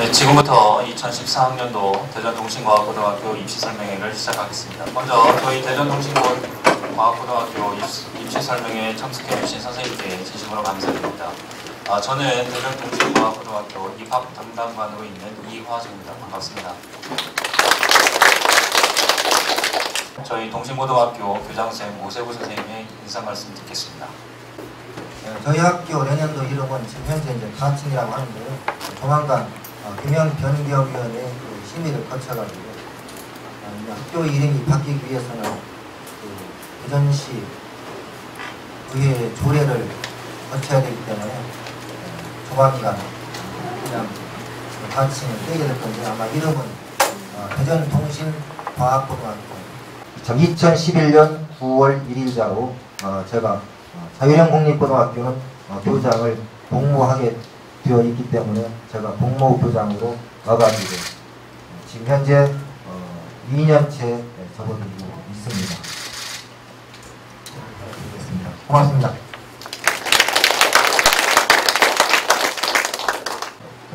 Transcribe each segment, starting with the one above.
네, 지금부터 2014학년도 대전동신과학고등학교 입시 설명회를 시작하겠습니다. 먼저 저희 대전동신과학고등학교 입시 설명회에 참석해 주신 선생님께 진심으로 감사드립니다. 아, 저는 대전동신과학고등학교 입학 담당관으로 있는 이화정입니다. 반갑습니다. 저희 동신고등학교 교장선생님 오세구 선생님의 인사 말씀 듣겠습니다. 네, 저희 학교 내년도 이름은 지금 현재 이제 가칭이라고 하는데요. 조만간 어, 경영 변경위원회 그 심의를 거쳐가지고 어, 학교 이름이 바뀌기 위해서는 그 대전시 의회 조례를 거쳐야 되기 때문에 어, 조만간 그냥 그 가칭을 빼게 될 건데 아마 이름은 어, 대전통신과학고등학교. 2011년 9월 1일자로 어, 제가 어, 자유형 국립고등학교는 어, 교장을 복무하게 되어 있기 때문에 제가 복무 교장으로 와가지고 어, 지금 현재 어, 2년째 접어들고 있습니다. 고맙습니다.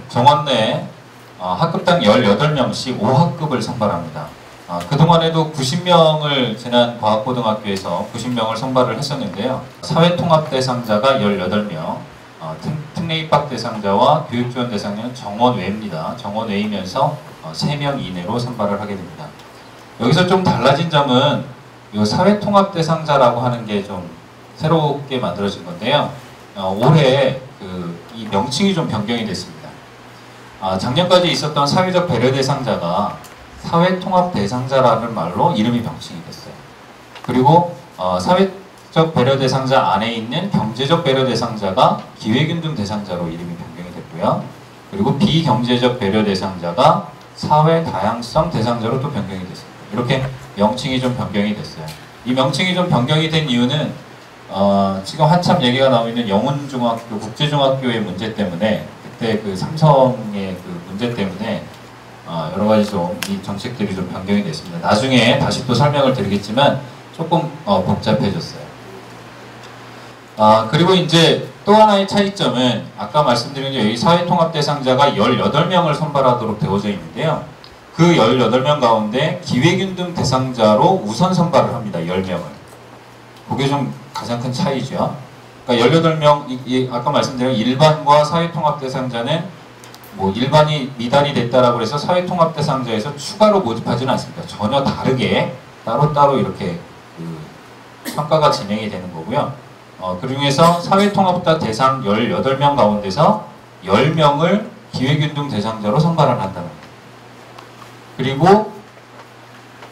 정원 내 어, 학급당 18명씩 5학급을 선발합니다. 어, 그동안에도 90명을 지난 과학고등학교에서 90명을 선발을 했었는데요. 사회통합 대상자가 18명, 어, 특례 입학 대상자와 교육지원 대상자는 정원 외입니다. 정원 외이면서 어, 3명 이내로 선발을 하게 됩니다. 여기서 좀 달라진 점은 이 사회통합 대상자라고 하는 게 좀 새롭게 만들어진 건데요. 어, 올해 그 이 명칭이 좀 변경이 됐습니다. 아, 작년까지 있었던 사회적 배려 대상자가 사회통합 대상자라는 말로 이름이 명칭이 됐어요. 그리고 어, 사회 적 배려 대상자 안에 있는 경제적 배려 대상자가 기회균등 대상자로 이름이 변경이 됐고요. 그리고 비경제적 배려 대상자가 사회 다양성 대상자로 또 변경이 됐습니다. 이렇게 명칭이 좀 변경이 됐어요. 이 명칭이 좀 변경이 된 이유는 어, 지금 한참 얘기가 나오고 있는 영훈중학교, 국제중학교의 문제 때문에 그때 그 삼성의 그 문제 때문에 어, 여러 가지 좀 이 정책들이 좀 변경이 됐습니다. 나중에 다시 또 설명을 드리겠지만 조금 어, 복잡해졌어요. 아, 그리고 이제 또 하나의 차이점은 아까 말씀드린 게 여기 사회통합 대상자가 18명을 선발하도록 되어져 있는데요. 그 18명 가운데 기회균등 대상자로 우선 선발을 합니다. 10명을. 그게 좀 가장 큰 차이죠. 그러니까 18명, 이, 이, 아까 말씀드린 일반과 사회통합 대상자는 뭐 일반이 미달이 됐다라고 해서 사회통합 대상자에서 추가로 모집하지는 않습니다. 전혀 다르게 따로따로 이렇게 그 평가가 진행이 되는 거고요. 어, 그 중에서 사회통합자 대상 18명 가운데서 10명을 기회균등 대상자로 선발을 한다는. 그리고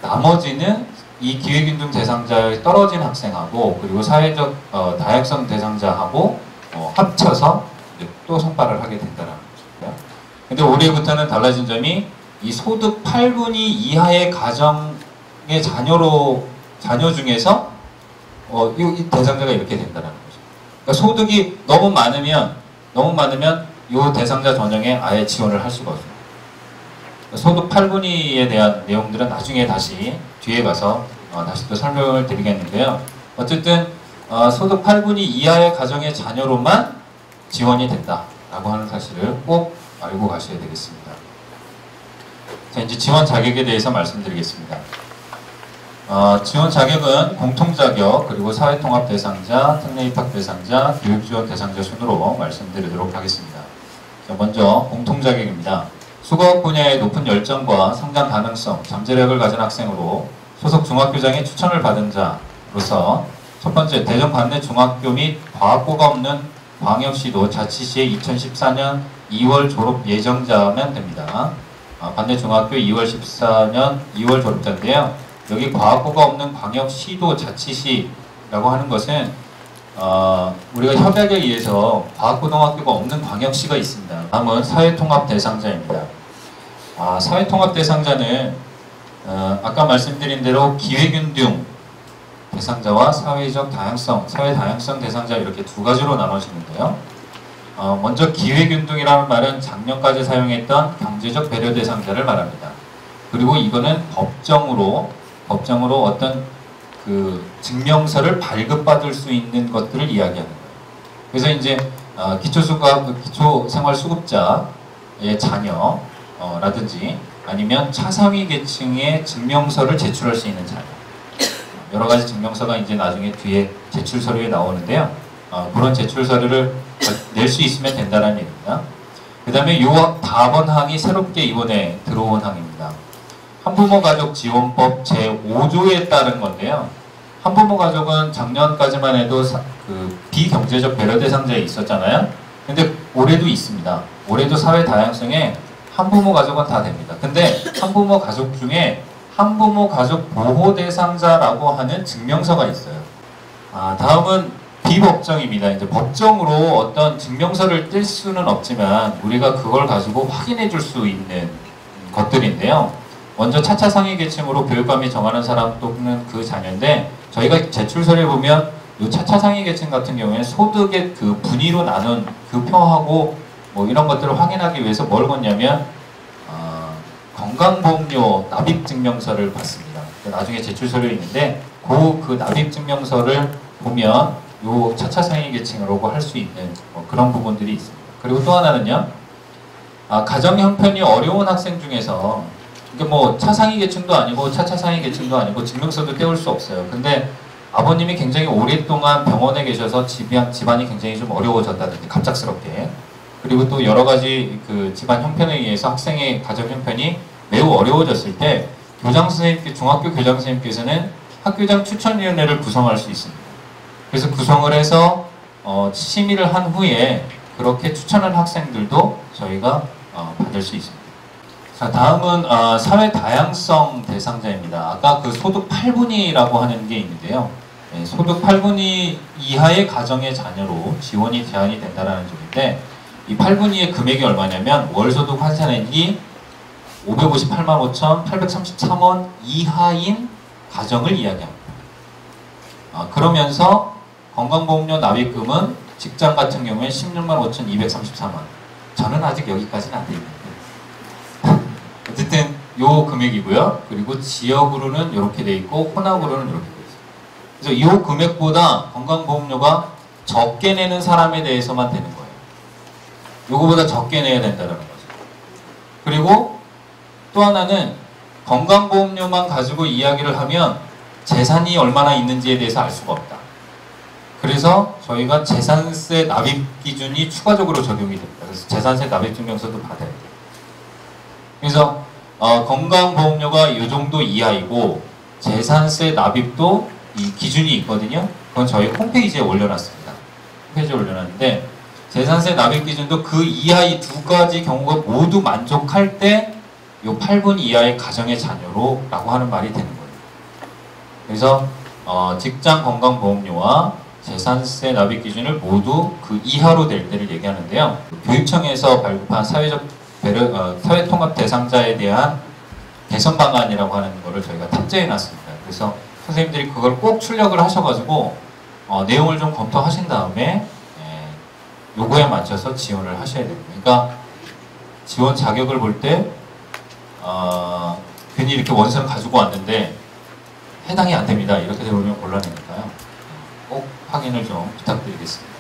나머지는 이 기회균등 대상자에 떨어진 학생하고 그리고 사회적 어, 다양성 대상자하고 어, 합쳐서 또 선발을 하게 된다는 거죠. 근데 올해부터는 달라진 점이 이 소득 8분위 이하의 가정의 자녀로 자녀 중에서 어, 이, 이 대상자가 이렇게 된다는 거죠. 그러니까 소득이 너무 많으면 너무 많으면 이 대상자 전형에 아예 지원을 할 수가 없어요. 소득 8분위에 대한 내용들은 나중에 다시 뒤에 가서 어, 다시 또 설명을 드리겠는데요. 어쨌든 어, 소득 8분위 이하의 가정의 자녀로만 지원이 된다라고 하는 사실을 꼭 알고 가셔야 되겠습니다. 자, 이제 지원 자격에 대해서 말씀드리겠습니다. 어, 지원 자격은 공통자격, 그리고 사회통합 대상자, 특례 입학 대상자, 교육지원 대상자 순으로 말씀드리도록 하겠습니다. 자, 먼저 공통자격입니다. 수거학 분야의 높은 열정과 성장 가능성, 잠재력을 가진 학생으로 소속 중학교장의 추천을 받은 자로서 첫 번째 대전 관내 중학교 및 과학고가 없는 광역시도 자치시의 2014년 2월 졸업 예정자면 됩니다. 어, 관내 중학교 2월 14년 2월 졸업자인데요. 여기 과학고가 없는 광역시도 자치시라고 하는 것은 어, 우리가 협약에 의해서 과학고등학교가 없는 광역시가 있습니다. 다음은 사회통합 대상자입니다. 아, 사회통합 대상자는 어, 아까 말씀드린 대로 기회균등 대상자와 사회적 다양성, 사회 다양성 대상자 이렇게 두 가지로 나눠지는데요. 어, 먼저 기회균등이라는 말은 작년까지 사용했던 경제적 배려 대상자를 말합니다. 그리고 이거는 법정으로 법정으로 어떤 그 증명서를 발급받을 수 있는 것들을 이야기하는 거예요. 그래서 이제 어, 기초수급, 기초생활수급자에 의 자녀라든지 아니면 차상위 계층의 증명서를 제출할 수 있는 자녀. 여러 가지 증명서가 이제 나중에 뒤에 제출 서류에 나오는데요. 어, 그런 제출 서류를 낼 수 있으면 된다는 얘기입니다. 그 다음에 요 다번항이 새롭게 이번에 들어온 항입니다. 한부모 가족 지원법 제5조에 따른 건데요. 한부모 가족은 작년까지만 해도 사- 그 비경제적 배려 대상자에 있었잖아요. 근데 올해도 있습니다. 올해도 사회 다양성에 한부모 가족은 다 됩니다. 근데 한부모 가족 중에 한부모 가족 보호 대상자라고 하는 증명서가 있어요. 아, 다음은 비법정입니다. 이제 법정으로 어떤 증명서를 뗄 수는 없지만 우리가 그걸 가지고 확인해 줄 수 있는 것들인데요. 먼저 차차 상위 계층으로 교육감이 정하는 사람 또는 그 자녀인데 저희가 제출서를 보면 이 차차 상위 계층 같은 경우에는 소득의 그 분위로 나눈 그 표하고 뭐 이런 것들을 확인하기 위해서 뭘 걷냐면 어, 건강보험료 납입 증명서를 받습니다. 나중에 제출서류 있는데 그, 그 납입 증명서를 보면 요 차차 상위 계층으로 할수 있는 뭐 그런 부분들이 있습니다. 그리고 또 하나는요. 아, 가정 형편이 어려운 학생 중에서 이게 뭐 차상위 계층도 아니고 차차상위 계층도 아니고 증명서도 떼올 수 없어요. 근데 아버님이 굉장히 오랫동안 병원에 계셔서 집안, 집안이 굉장히 좀 어려워졌다든지 갑작스럽게 그리고 또 여러 가지 그 집안 형편에 의해서 학생의 가정 형편이 매우 어려워졌을 때 교장 선생님, 중학교 교장 선생님께서는 학교장 추천위원회를 구성할 수 있습니다. 그래서 구성을 해서 어, 심의를 한 후에 그렇게 추천한 학생들도 저희가 어, 받을 수 있습니다. 자, 다음은 어, 사회 다양성 대상자입니다. 아까 그 소득 8분위라고 하는 게 있는데요. 네, 소득 8분위 이하의 가정의 자녀로 지원이 제한이 된다는 점인데 이 8분위의 금액이 얼마냐면 월소득 환산액이 558만 5,833원 이하인 가정을 이야기합니다. 아, 그러면서 건강보험료 납입금은 직장 같은 경우에 16만 5,233원. 저는 아직 여기까지는 안. 어쨌든 요 금액이고요. 그리고 지역으로는 이렇게 돼 있고 혼합으로는 이렇게 돼 있어요. 그래서 이 금액보다 건강보험료가 적게 내는 사람에 대해서만 되는 거예요. 요거보다 적게 내야 된다는 거죠. 그리고 또 하나는 건강보험료만 가지고 이야기를 하면 재산이 얼마나 있는지에 대해서 알 수가 없다. 그래서 저희가 재산세 납입 기준이 추가적으로 적용이 됩니다. 그래서 재산세 납입 증명서도 받아야 돼요. 그래서 어, 건강보험료가 이 정도 이하이고 재산세 납입도 이 기준이 있거든요. 그건 저희 홈페이지에 올려놨습니다. 홈페이지에 올려놨는데 재산세 납입 기준도 그 이하의 두 가지 경우가 모두 만족할 때 이 8분 이하의 가정의 자녀로 라고 하는 말이 되는 거예요. 그래서 어, 직장 건강보험료와 재산세 납입 기준을 모두 그 이하로 될 때를 얘기하는데요. 교육청에서 발급한 사회적 배려, 어, 사회통합 대상자에 대한 개선 방안이라고 하는 거를 저희가 탑재해 놨습니다. 그래서 선생님들이 그걸 꼭 출력을 하셔가지고 어, 내용을 좀 검토하신 다음에 예, 요거에 맞춰서 지원을 하셔야 됩니다. 그러니까 지원 자격을 볼때 어, 괜히 이렇게 원서를 가지고 왔는데 해당이 안 됩니다. 이렇게 되면 곤란하니까요. 꼭 확인을 좀 부탁드리겠습니다.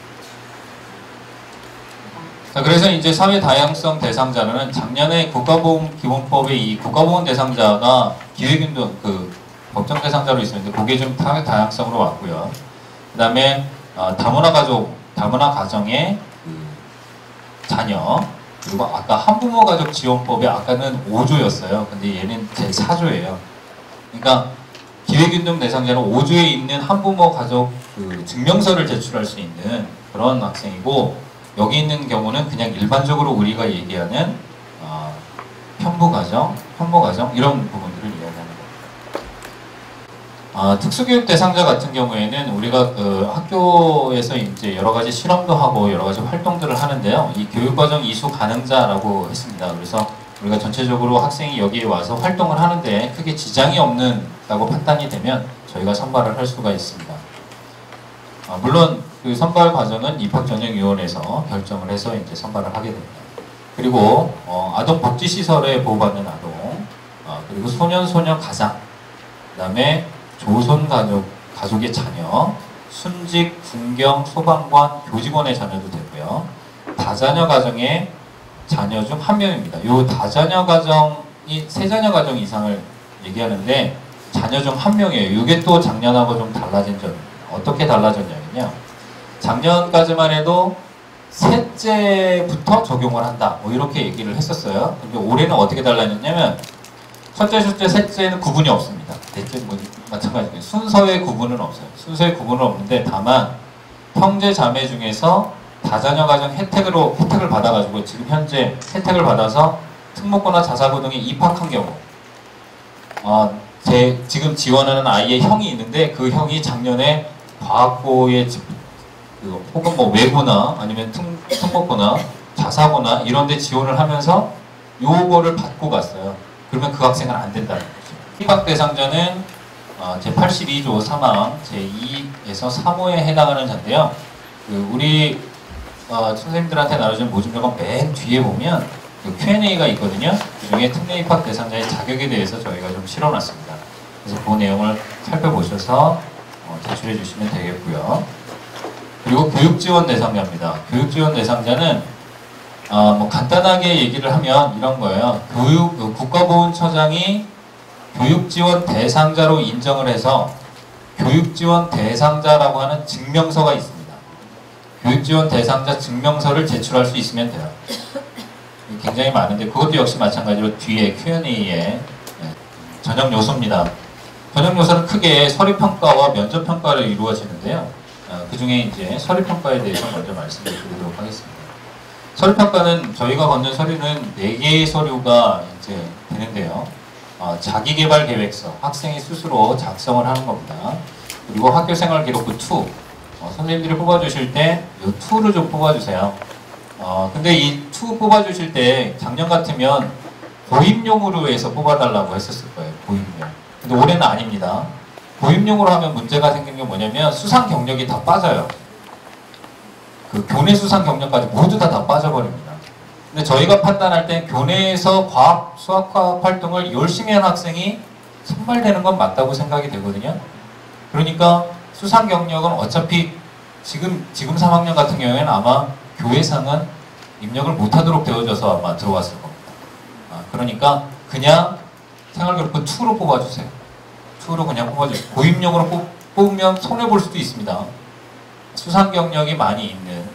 자, 그래서 이제 사회 다양성 대상자는 작년에 국가보험 기본법의 이 국가보험 대상자가 기획운동 그 법정 대상자로 있었는데 그게 좀 사회 다양성으로 왔고요. 그다음에 어, 다문화 가족, 다문화 가정의 그 자녀 그리고 아까 한부모 가족 지원법에 아까는 5조였어요. 근데 얘는 제 4조예요. 그러니까 기획운동 대상자는 5조에 있는 한부모 가족 그 증명서를 제출할 수 있는 그런 학생이고 여기 있는 경우는 그냥 일반적으로 우리가 얘기하는 어, 편부 가정, 편모 가정 이런 부분들을 이야기하는 겁니다. 아, 특수교육 대상자 같은 경우에는 우리가 그 학교에서 이제 여러 가지 실험도 하고 여러 가지 활동들을 하는데요. 이 교육과정 이수 가능자라고 했습니다. 그래서 우리가 전체적으로 학생이 여기에 와서 활동을 하는데 크게 지장이 없는다고 판단이 되면 저희가 선발을 할 수가 있습니다. 아, 물론 그 선발 과정은 입학 전형 위원회에서 결정을 해서 이제 선발을 하게 됩니다. 그리고 어, 아동 복지 시설에 보호받는 아동, 어, 그리고 소년 소녀 가장, 그다음에 조손 가족 가족의 자녀, 순직, 군경, 소방관, 교직원의 자녀도 되고요. 다자녀 가정의 자녀 중 한 명입니다. 요 다자녀 가정이 세 자녀 가정 이상을 얘기하는데 자녀 중 한 명이에요. 이게 또 작년하고 좀 달라진 점입니다. 어떻게 달라졌냐면요. 작년까지만 해도 셋째부터 적용을 한다. 뭐 이렇게 얘기를 했었어요. 근데 올해는 어떻게 달라졌냐면 첫째, 둘째, 셋째는 구분이 없습니다. 넷째 뭐 마찬가지예요. 순서의 구분은 없어요. 순서의 구분은 없는데 다만 형제 자매 중에서 다자녀 가정 혜택으로 혜택을 받아가지고 지금 현재 혜택을 받아서 특목고나 자사고 등에 입학한 경우 어, 제 지금 지원하는 아이의 형이 있는데 그 형이 작년에 과학고에 혹은 뭐 외고나 아니면 특, 특목고나 자사고나 이런 데 지원을 하면서 요거를 받고 갔어요. 그러면 그 학생은 안 된다는 거죠. 입학 대상자는 어, 제82조 3항 제2에서 3호에 해당하는 자인데요. 그 우리 어, 선생님들한테 나눠준 모집력은 맨 뒤에 보면 그 Q&A가 있거든요. 그 중에 특례 입학 대상자의 자격에 대해서 저희가 좀 실어놨습니다. 그래서 그 내용을 살펴보셔서 어, 제출해 주시면 되겠고요. 그리고 교육 지원 대상자입니다. 교육 지원 대상자는 어, 뭐 간단하게 얘기를 하면 이런 거예요. 교육 그 국가보훈처장이 교육 지원 대상자로 인정을 해서 교육 지원 대상자라고 하는 증명서가 있습니다. 교육 지원 대상자 증명서를 제출할 수 있으면 돼요. 굉장히 많은데 그것도 역시 마찬가지로 뒤에 Q&A에 전형 요소입니다. 전형 요소는 크게 서류 평가와 면접 평가를 이루어지는데요. 어, 그 중에 이제 서류 평가에 대해서 먼저 말씀을 드리도록 하겠습니다. 서류 평가는 저희가 건넨 서류는 네 개의 서류가 이제 되는데요. 어, 자기개발 계획서, 학생이 스스로 작성을 하는 겁니다. 그리고 학교생활 기록부 2, 어, 선생님들이 뽑아주실 때 이 2를 좀 뽑아주세요. 어, 근데 이 2 뽑아주실 때 작년 같으면 고임용으로 해서 뽑아달라고 했었을 거예요. 고임용. 근데 올해는 아닙니다. 고임용으로 하면 문제가 생긴 게 뭐냐면 수상 경력이 다 빠져요. 그 교내 수상 경력까지 모두 다 다 빠져버립니다. 근데 저희가 판단할 때 교내에서 과학, 수학과학 활동을 열심히 한 학생이 선발되는 건 맞다고 생각이 되거든요. 그러니까 수상 경력은 어차피 지금 지금 3학년 같은 경우에는 아마 교회상은 입력을 못하도록 되어져서 아마 들어왔을 겁니다. 아, 그러니까 그냥 생활교육부 2로 뽑아주세요. 2로 그냥 뽑아주세요. 고입력으로 뽑, 뽑으면 손해 볼 수도 있습니다. 수상 경력이 많이 있는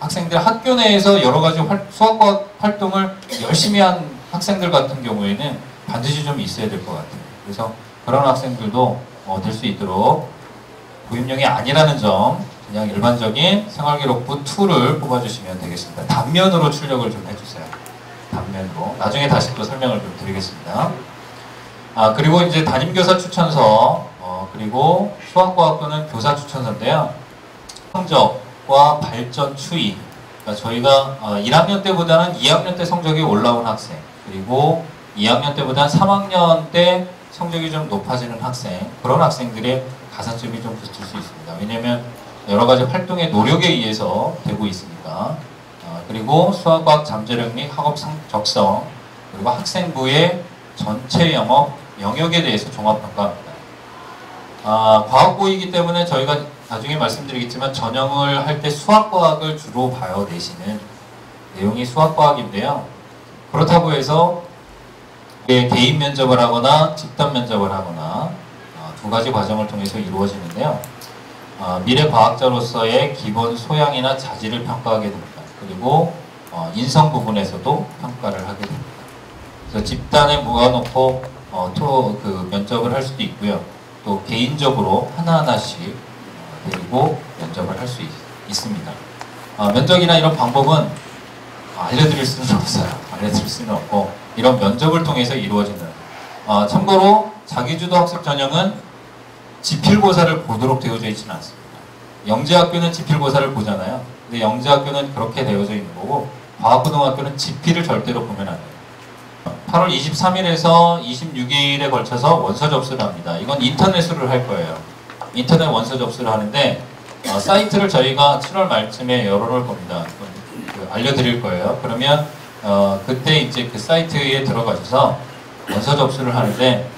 학생들 학교 내에서 여러 가지 활, 수학과 활동을 열심히 한 학생들 같은 경우에는 반드시 좀 있어야 될 것 같아요. 그래서 그런 학생들도 어, 될수 있도록 고임령이 아니라는 점 그냥 일반적인 생활기록부 2를 뽑아주시면 되겠습니다. 단면으로 출력을 좀 해주세요. 단면으로 나중에 다시 또 설명을 좀 드리겠습니다. 아 그리고 이제 담임교사 추천서 어, 그리고 수학과학부는 교사 추천서인데요. 성적과 발전 추이 그러니까 저희가 어, 1학년 때보다는 2학년 때 성적이 올라온 학생 그리고 2학년 때보다는 3학년 때 성적이 좀 높아지는 학생 그런 학생들의 가산점이 좀 붙을 수 있습니다. 왜냐하면 여러 가지 활동의 노력에 의해서 되고 있으니까 어, 그리고 수학과학 잠재력리 학업 성, 적성 그리고 학생부의 전체 영역 영역에 대해서 종합평가합니다. 아, 과학고이기 때문에 저희가 나중에 말씀드리겠지만 전형을 할 때 수학과학을 주로 봐요 내신은 내용이 수학과학인데요. 그렇다고 해서 개인 면접을 하거나 집단 면접을 하거나 어, 두 가지 과정을 통해서 이루어지는데요. 어, 미래 과학자로서의 기본 소양이나 자질을 평가하게 됩니다. 그리고 어, 인성 부분에서도 평가를 하게 됩니다. 그래서 집단에 모아놓고 어, 또그 면접을 할 수도 있고요. 또 개인적으로 하나하나씩 어, 데리고 면접을 할 수 있습니다. 어, 면접이나 이런 방법은 알려드릴 수는 없어요. 알려드릴 수는 없고 이런 면접을 통해서 이루어지는 어, 참고로 자기주도 학습 전형은 지필고사를 보도록 되어져 있지는 않습니다. 영재학교는 지필고사를 보잖아요. 근데 영재학교는 그렇게 되어져 있는 거고 과학고등학교는 지필을 절대로 보면 안 돼요. 8월 23일에서 26일에 걸쳐서 원서 접수를 합니다. 이건 인터넷 으로 할 거예요. 인터넷 원서 접수를 하는데 어, 사이트를 저희가 7월 말쯤에 열어놓을 겁니다. 그 알려드릴 거예요. 그러면 어, 그때 이제 그 사이트에 들어가셔서 원서 접수를 하는데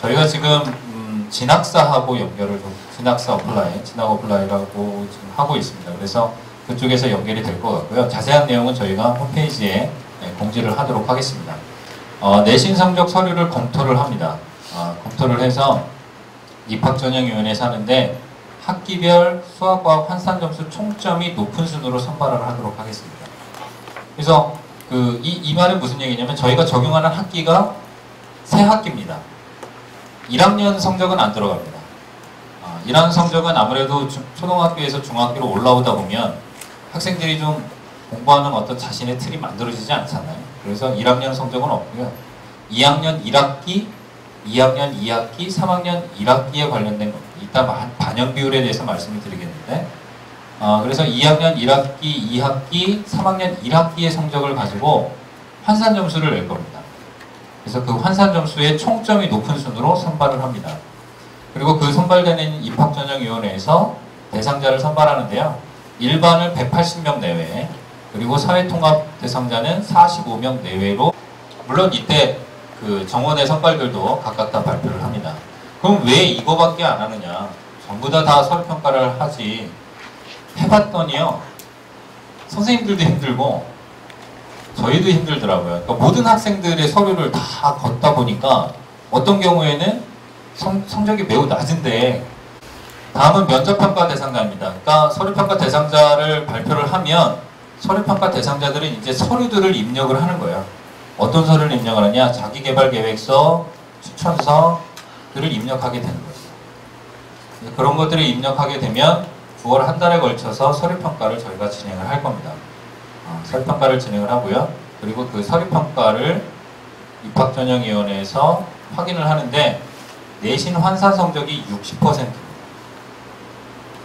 저희가 지금 음, 진학사하고 연결을 좀- 진학사 어플라이, 진학 어플라이라고 지금 하고 있습니다. 그래서 그쪽에서 연결이 될 것 같고요. 자세한 내용은 저희가 홈페이지에 공지를 하도록 하겠습니다. 어, 내신 성적 서류를 검토를 합니다. 어, 검토를 해서 입학 전형 위원회에서 하는데 학기별 수학과학 환산 점수 총점이 높은 순으로 선발을 하도록 하겠습니다. 그래서 그 이 이 말은 무슨 얘기냐면 저희가 적용하는 학기가 새 학기입니다. 1학년 성적은 안 들어갑니다. 아, 1학년 성적은 아무래도 중- 초등학교에서 중학교로 올라오다 보면 학생들이 좀 공부하는 어떤 자신의 틀이 만들어지지 않잖아요. 그래서 1학년 성적은 없고요. 2학년 1학기, 2학년 2학기, 3학년 1학기에 관련된 겁니다. 이따 반- 반영 비율에 대해서 말씀을 드리겠는데 어, 그래서 2학년 1학기, 2학기, 3학년 1학기의 성적을 가지고 환산 점수를 낼 겁니다. 그래서 그 환산 점수의 총점이 높은 순으로 선발을 합니다. 그리고 그 선발되는 입학전형위원회에서 대상자를 선발하는데요. 일반을 180명 내외, 그리고 사회통합 대상자는 45명 내외로 물론 이때 그 정원의 선발들도 각각 다 발표를 합니다. 그럼 왜 이거밖에 안 하느냐? 전부 다 다 서류 평가를 하지. 해봤더니요. 선생님들도 힘들고 저희도 힘들더라고요. 그러니까 모든 학생들의 서류를 다 걷다 보니까 어떤 경우에는 성, 성적이 매우 낮은데 다음은 면접평가 대상자입니다. 그러니까 서류평가 대상자를 발표를 하면 서류평가 대상자들은 이제 서류들을 입력을 하는 거예요. 어떤 서류를 입력을 하냐? 자기개발계획서, 추천서들을 입력하게 되는 거죠. 그런 것들을 입력하게 되면 9월 한 달에 걸쳐서 서류평가를 저희가 진행을 할 겁니다. 어, 서류평가를 진행을 하고요. 그리고 그 서류평가를 입학전형위원회에서 확인을 하는데 내신 환산 성적이 60%입니다.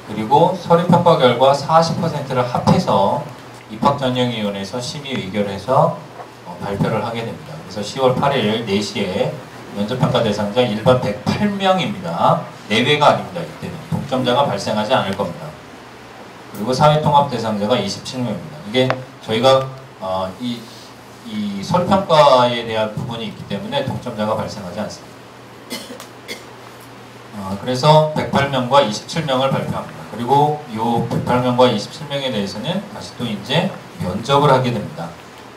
그리고 서류평가 결과 40%를 합해서 입학전형위원회에서 심의 의결해서 어, 발표를 하게 됩니다. 그래서 10월 8일 4시에 면접평가 대상자 일반 108명입니다. 내외가 아닙니다. 이때는 동점자가 발생하지 않을 겁니다. 그리고 사회통합 대상자가 27명입니다. 이게 저희가 어, 이, 이 설평가에 대한 부분이 있기 때문에 동점자가 발생하지 않습니다. 어, 그래서 108명과 27명을 발표합니다. 그리고 이 108명과 27명에 대해서는 다시 또 이제 면접을 하게 됩니다.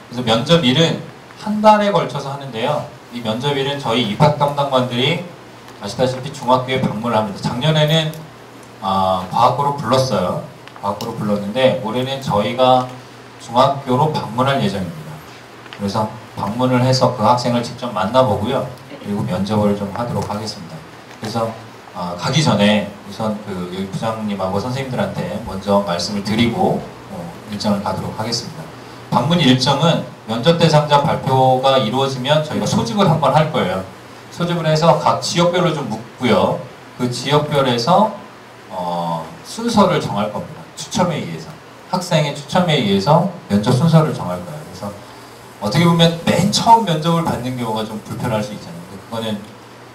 그래서 면접일은 한 달에 걸쳐서 하는데요. 이 면접일은 저희 입학 담당관들이 아시다시피 중학교에 방문을 합니다. 작년에는 아, 과학고로 불렀어요. 과학고로 불렀는데 올해는 저희가 중학교로 방문할 예정입니다. 그래서 방문을 해서 그 학생을 직접 만나보고요. 그리고 면접을 좀 하도록 하겠습니다. 그래서 아, 가기 전에 우선 그 여기 부장님하고 선생님들한테 먼저 말씀을 드리고 어, 일정을 가도록 하겠습니다. 방문 일정은 면접 대상자 발표가 이루어지면 저희가 소집을 한번 할 거예요. 소집을 해서 각 지역별로 좀 묻고요. 그 지역별에서 어, 순서를 정할 겁니다. 추첨에 의해서 학생의 추첨에 의해서 면접 순서를 정할 거예요. 그래서 어떻게 보면 맨 처음 면접을 받는 경우가 좀 불편할 수 있잖아요. 그거는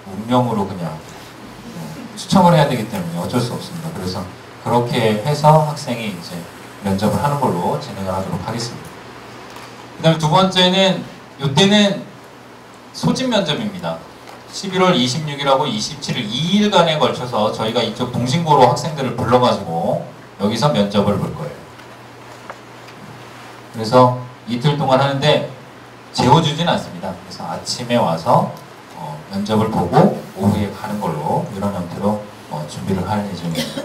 운명으로 그냥 추첨을 해야 되기 때문에 어쩔 수 없습니다. 그래서 그렇게 해서 학생이 이제 면접을 하는 걸로 진행을 하도록 하겠습니다. 그 다음에 두 번째는 이때는 소집 면접입니다. 11월 26일하고 27일 2일간에 걸쳐서 저희가 이쪽 동신고로 학생들을 불러가지고 여기서 면접을 볼 거예요. 그래서 이틀 동안 하는데 재워주진 않습니다. 그래서 아침에 와서 어, 면접을 보고 오후에 가는 걸로 이런 형태로 어, 준비를 할 예정입니다.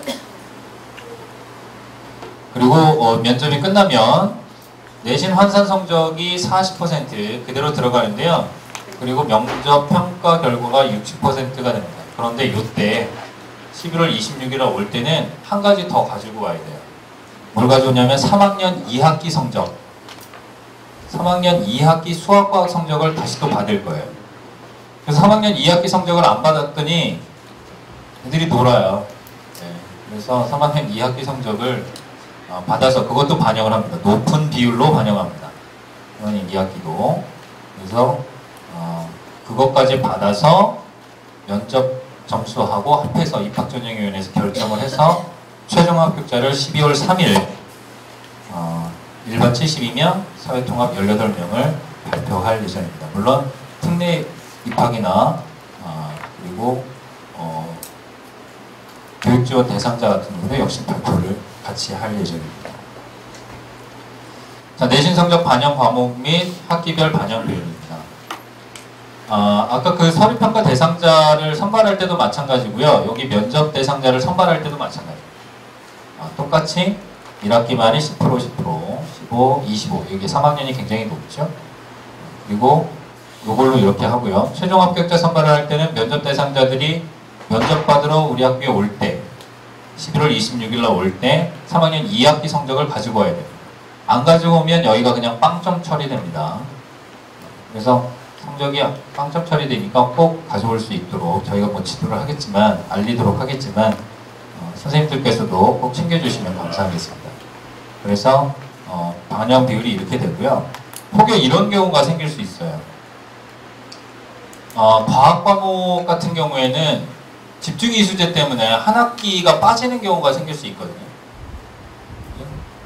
그리고 어, 면접이 끝나면 내신 환산 성적이 40% 그대로 들어가는데요. 그리고 명접 평가 결과가 60%가 됩니다. 그런데 이때 11월 26일에 올 때는 한 가지 더 가지고 와야 돼요. 뭘 가져오냐면 3학년 2학기 성적. 3학년 2학기 수학과학 성적을 다시 또 받을 거예요. 그래서 3학년 2학기 성적을 안 받았더니 애들이 놀아요. 네, 그래서 3학년 2학기 성적을 어, 받아서 그것도 반영을 합니다. 높은 비율로 반영합니다. 3학년 2학기도. 그래서 어, 그것까지 받아서 면접 점수하고 합해서 입학전형위원회에서 결정을 해서 최종 합격자를 12월 3일 어, 일반 72명, 사회통합 18명을 발표할 예정입니다. 물론 특례 입학이나 어, 그리고 어, 교육지원 대상자 같은 경우는 역시 발표를 같이 할 예정입니다. 자, 내신 성적 반영 과목 및 학기별 반영 비율입니다. 아, 아까 그 서류평가 대상자를 선발할 때도 마찬가지고요. 여기 면접 대상자를 선발할 때도 마찬가지예요. 아, 똑같이 1학기 말이 10%, 10%, 15, 25. 이게 3학년이 굉장히 높죠. 그리고 이걸로 이렇게 하고요. 최종 합격자 선발을 할 때는 면접 대상자들이 면접 받으러 우리 학교에 올 때, 11월 26일 날 올 때 3학년 2학기 성적을 가지고 와야 돼요. 안 가지고 오면 여기가 그냥 빵점 처리됩니다. 그래서 성적이 빵점 처리되니까 꼭 가져올 수 있도록 저희가 뭐 지도를 하겠지만 알리도록 하겠지만 어, 선생님들께서도 꼭 챙겨주시면 감사하겠습니다. 그래서 어, 반영 비율이 이렇게 되고요. 혹여 이런 경우가 생길 수 있어요. 어, 과학 과목 같은 경우에는 집중 이 수제 때문에 한 학기가 빠지는 경우가 생길 수 있거든요.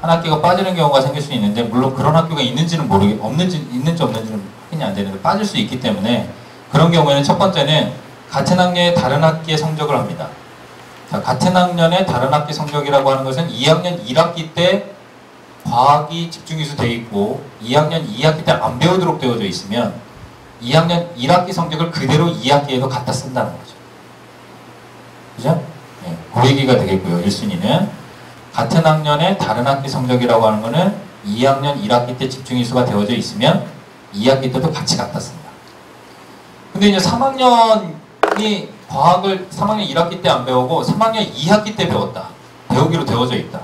한 학기가 빠지는 경우가 생길 수 있는데 물론 그런 학교가 있는지는 모르겠 없는지 있는지 없는지는 확인이 안 되는데 빠질 수 있기 때문에 그런 경우에는 첫 번째는 같은 학년의 다른 학기의 성적을 합니다. 자, 같은 학년의 다른 학기 성적이라고 하는 것은 2학년 1학기 때 과학이 집중 이수 돼 있고 2학년 2학기 때 안 배우도록 되어져 있으면 2학년 1학기 성적을 그대로 2학기에도 갖다 쓴다는 거죠. 그죠? 네, 그 얘기가 되겠고요. 1순위는 같은 학년의 다른 학기 성적이라고 하는 거는 2학년 1학기 때 집중 이수가 되어져 있으면 2학기 때도 같이 갖다 쓴다. 근데 이제 3학년이 과학을 3학년 1학기 때 안 배우고 3학년 2학기 때 배웠다. 배우기로 되어져 있다.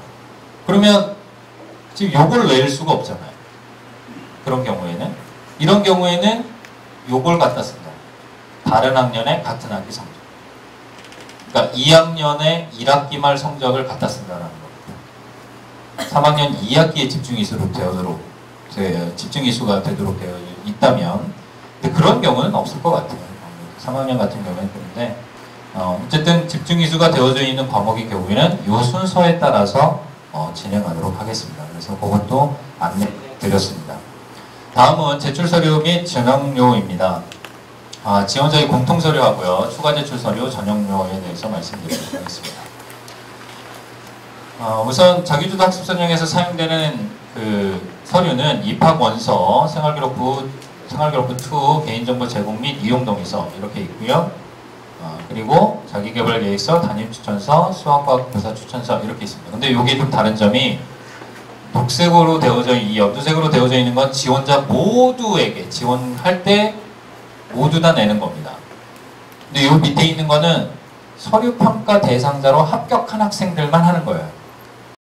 그러면 지금 요걸 낼 수가 없잖아요. 그런 경우에는 이런 경우에는 요걸 갖다 쓴다. 다른 학년의 같은 학기 성적. 그러니까 2학년의 1학기 말 성적을 갖다 쓴다는 겁니다. 3학년 2학기에 집중 이수로 되도록 집중 이수가 되도록 되어 있다면 근데 그런 경우는 없을 것 같아요. 3학년 같은 경우는 그런데 어, 어쨌든 집중 이수가 되어져 있는 과목의 경우에는 이 순서에 따라서 어, 진행하도록 하겠습니다. 그래서 그것도 안내 드렸습니다. 다음은 제출 서류 및 전형료입니다. 아, 지원자의 공통 서류하고요. 추가 제출 서류 전형료에 대해서 말씀드리도록 하겠습니다. 어, 우선 자기주도 학습 전형에서 사용되는 그 서류는 입학 원서, 생활기록부, 생활기록부 2, 개인정보 제공 및 이용 동의서 이렇게 있고요. 어, 그리고 자기개발 계획서, 담임 추천서, 수학과학 교사 추천서 이렇게 있습니다. 근데 이게 좀 다른 점이 녹색으로 되어져 이 연두색으로 되어져 있는 건 지원자 모두에게 지원할 때 모두 다 내는 겁니다. 근데 이 밑에 있는 거는 서류 평가 대상자로 합격한 학생들만 하는 거예요.